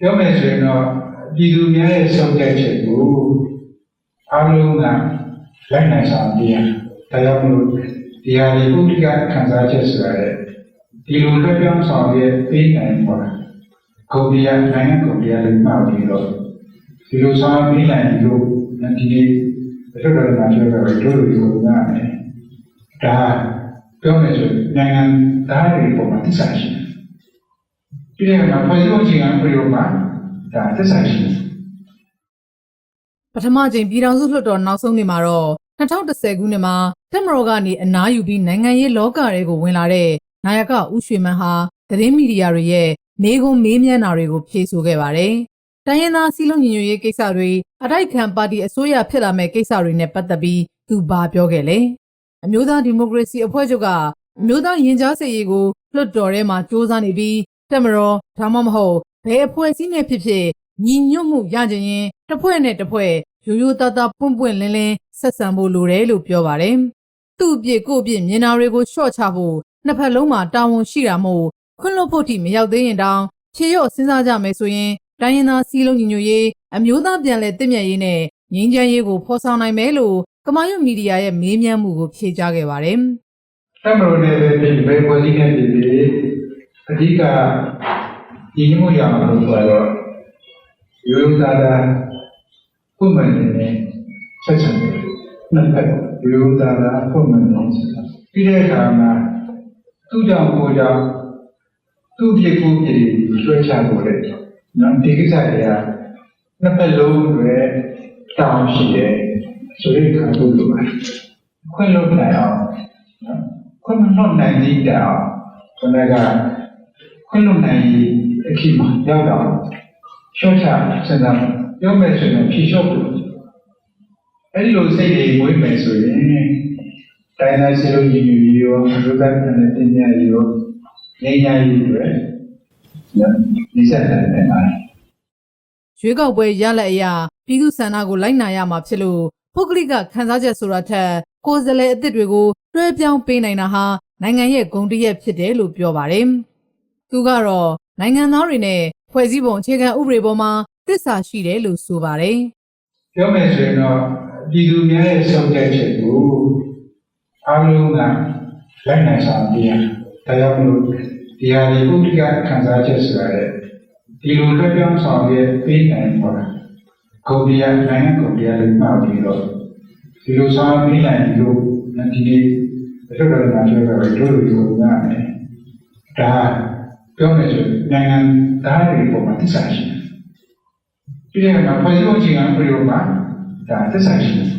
ပြောမယ်ဆိုရင်တော့ပြည်သူများရဲ့ဆုံးဖြတ်ချက်ကိုအားလုံးကလက်နိုင်ဆောင်ပြရဒါကြောင့်မလို့ဒီဟာဒီဥပဒကခံစားချက်ဆိုတာလေဒီလိုလွှဲပြောင်းဆောင်ရဲ့ပေးနိုင်ပေါ်တာကိုယ်ပြနိုင်ငံကိုယ်ပြလည်းမှတ်ပြီးတော့ဒီလိုဆောင်ပေးနိုင်လို့ဒီနေ့ဘယ်လိုလဲမှာပြောတော့တို့လိုလိုကလည်းဒါပြောမယ်ဆိုနိုင်ငံသားတွေပေါ်မှာသစ္စာရှိတယ် ပြည်နယ်မှာဖွဲ့စည်းပုံအခြေခံပြည်တော်မှာဒါသစ္စာရှိတယ်ပထမကြိမ်ပြည်ထောင်စုလွှတ်တော်နောက်ဆုံးနေ့မှာတော့2010ခုနှစ်မှာတက်မတော်ကနေအနားယူပြီးနိုင်ငံရေးလောကတွေကိုဝင်လာတဲ့နာယကဦးရွှေမန်းဟာသတင်းမီဒီယာတွေရဲ့မေးခွန်းမေးမြန်းတာတွေကိုဖြေဆိုခဲ့ပါတယ်။တိုင်းရင်းသားစီးလုံးညီညွတ်ရေးကိစ္စတွေအတိုက်ခံပါတီအစိုးရဖြစ်လာမဲ့ကိစ္စတွေနဲ့ပတ်သက်ပြီးသူဘာပြောခဲ့လဲ။အမျိုးသားဒီမိုကရေစီအဖွဲ့ချုပ်ကအမျိုးသားရင်ကြားစေ့ရေးကိုလွှတ်တော်ထဲမှာစ조사နေပြီး တက်မတော်ဒါမှမဟုတ်ဘယ်အဖွဲ့အစည်းနဲ့ဖြစ်ဖြစ်ညီညွတ်မှုရကြရင်တစ်ဖွဲ့နဲ့တစ်ဖွဲ့ရိုးရိုးသားသားပွန့်ပွန့်လင်းလင်းဆက်ဆံဖို့လိုတယ်လို့ပြောပါတယ်။သူ့အပြစ်ကိုယ့်အပြစ်မြင်တာတွေကိုရှော့ချဖို့နှစ်ဖက်လုံးမှာတာဝန်ရှိတာမို့ခွင့်လွှတ်ဖို့ထိမရောက်သေးရင်တောင်ဖြေရော့စဉ်းစားကြမယ်ဆိုရင်တိုင်းရင်းသားစီးလုံးညီညွတ်ရေးအမျိုးသားပြန်လည်တည်မြဲရေးနဲ့ငြိမ်းချမ်းရေးကိုဖော်ဆောင်နိုင်မယ်လို့ကမာရွတ်မီဒီယာရဲ့မေးမြန်းမှုကိုဖြေကြားခဲ့ပါတယ်။တမလို့လည်းပဲဒီဘယ်ပေါ်စီနဲ့ပြည်ပြည် အဓိကဒီမှုရအောင်လို့ဆိုတော့ရိုးရိုးသားသားပုံမှန်နေဆက်ဆံတယ်နှစ်ဖက်ရိုးရိုးသားသားပုံမှန်နေဆက်ဆံပြီးတဲ့အခါမှာသူ့ကြောင့်ကိုယ်ကြောင့်သူ့ဖြစ်ကိုယ်ဖြစ်လွှဲချဖို့လေနော်ဒီကိစ္စတွေကနှစ်ဖက်လုံးတွေတောင်းရှိတယ်ဆိုတဲ့ခံလို့လိုပါတယ်ခွင့်လို့နိုင်အောင်နော်ခွင့်မလွတ်နိုင်သေးတာခန္ဓာက ခွင့်လွတ်နိုင်အခီမှာရောက်တော့ရှော့ချစဉ်းစားပြောမယ်ဆိုရင်ဖြေလျှော့ဖို့အဲ့ဒီလိုစိတ်တွေမွေးမယ်ဆိုရင်တိုင်းသားစီလိုညီညွတ်ရေးရောအလုပ်ကနဲ့တင်ပြရေးရောငြိမ်းချမ်းရေးတွေဒီစက်တယ်နဲ့အားရွေးကောက်ပွဲရလက်အရာပြည်သူ့ဆန္ဒကိုလိုက်နာရမှာဖြစ်လို့ပုဂ္ဂလိကခန်းစားချက်ဆိုတာထက်ကိုယ်စားလှယ်အသစ်တွေကိုတွဲပြောင်းပေးနိုင်တာဟာနိုင်ငံရဲ့ဂုဏ်တရက်ဖြစ်တယ်လို့ပြောပါတယ်။ သူကတော့နိုင်ငံသားတွေနဲ့ဖွဲ့စည်းပုံအခြေခံဥပဒေပေါ်မှာသစ္စာရှိတယ်လို့ဆိုပါတယ်ပြောမယ်ဆိုရင်တော့ပြည်သူများရဲ့ဆုံးဖြတ်ချက်ကိုအားလုံးကလက်နိုင်ဆောင်ပြရဒါကြောင့်မလို့ဒီဟာဒီဥပဒကခံစားချက်ဆိုတာလေဒီလိုလွှဲပြောင်းဆောင်ရဲ့ပေးနိုင်ပေါ်တာကိုယ်ပြနိုင်ငံကိုယ်ပြလည်းမှတ်ပြီးတော့ဒီလိုဆောင်ပေးနိုင်လို့ဒီနေ့ဘယ်လိုလဲမှာပြောတော့တို့လူတို့ကလည်းဒါ ပြောမယ်ဆိုနိုင်ငံသားတွေပေါ်မှာသစ္စာရှိတယ်ဒီနေ့မှာဖွဲ့စည်းပုံအခြေခံဥပဒေမှာဒါသစ္စာရှိတယ်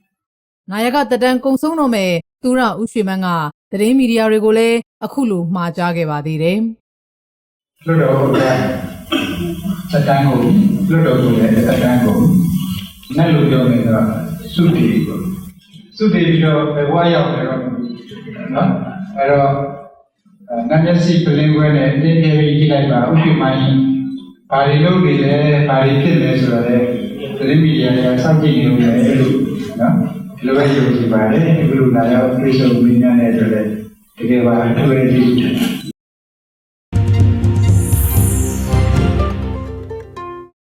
။နာယကတက်တန်းကုံဆုံးတော့မဲ့သူရဦးရွှေမန်းကသတင်းမီဒီယာတွေကိုလည်းအခုလိုမှားကြားခဲ့ပါသေးတယ်။လွတ်တော်ကစတန်ကိုလွတ်တော်ကိုလည်းစတန်ကိုနဲ့လို့ပြောနေတော့စုတည်ကိုစုတည်ပြီးတော့ဘဝရောက်တယ်တော့နော်အဲ့တော့ နတ်မျက်စိပလင်ခွဲနဲ့အင်းပြေပြီးကြည့်လိုက်ပါဥပ္ပမိုင်းဘာတွေလုပ်နေလဲဘာတွေဖြစ်လဲဆိုတော့လေသတင်းမီဒီယာတွေကစောင့်ကြည့်နေလို့လည်းအဲ့လိုနော်ဒီလိုပဲယုံကြည်ပါတယ်အခုလိုလာရောက်ပြေဆုံးမင်းများနဲ့ဆိုတော့တကယ်ပါအထွေအထူး